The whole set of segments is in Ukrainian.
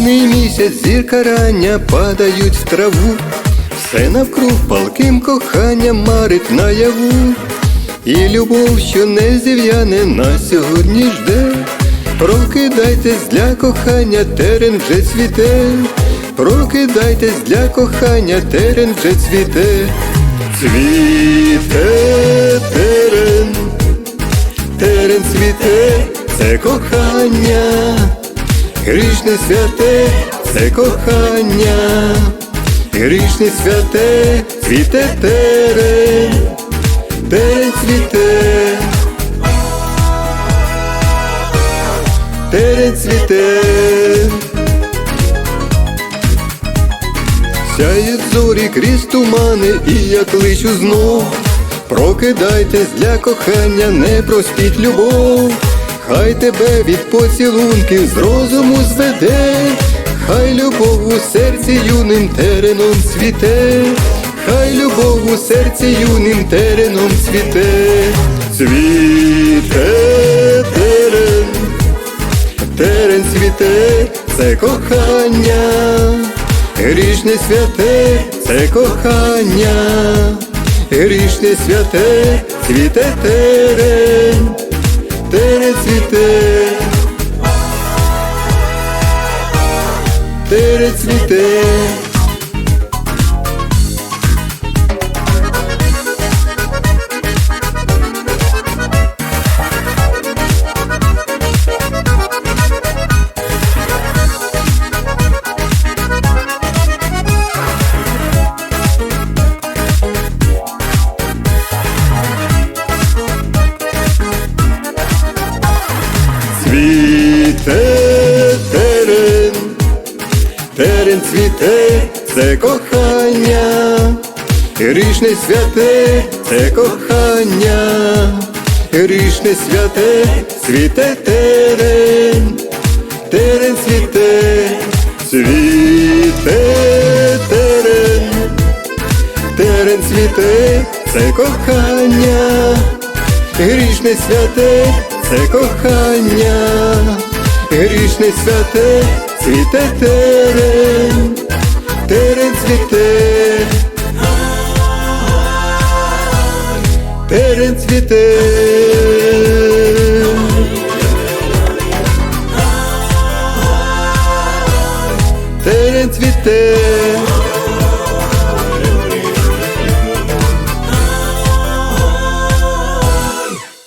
Юний місяць, зірка рання падають в траву, все навкруг палким коханням марить наяву, і любов, що не зів'яне, на сьогодні жде. Прокидайтесь для кохання, терен вже цвіте. Прокидайтесь для кохання, терен вже цвіте. Цвіте терен, терен цвіте, це кохання. Грішне святе, це кохання, грішне святе, цвіте терен, терен цвіте, терен цвіте. Сяють зорі крізь тумани, і я кличу знов. Прокидайтесь для кохання, не проспіть любов. Хай тебе від поцілунків з розуму зведе, хай любов у серці юним тереном цвіте, хай любов у серці юним тереном цвіте, цвіте терен, терен цвіте, це кохання, грішне святе, це кохання, грішне святе, цвіте терен цвіте, терен терен цвіте, це кохання, грішне святе, це кохання, грішне святе, цвіте терен, терен цвіте, цвіте терен, терен цвіте, це кохання, грішне святе, це кохання, грішне святе, цвіте терен, терен цвіте, терен цвіте. Терен цвіте.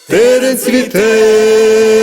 Терен цвіте.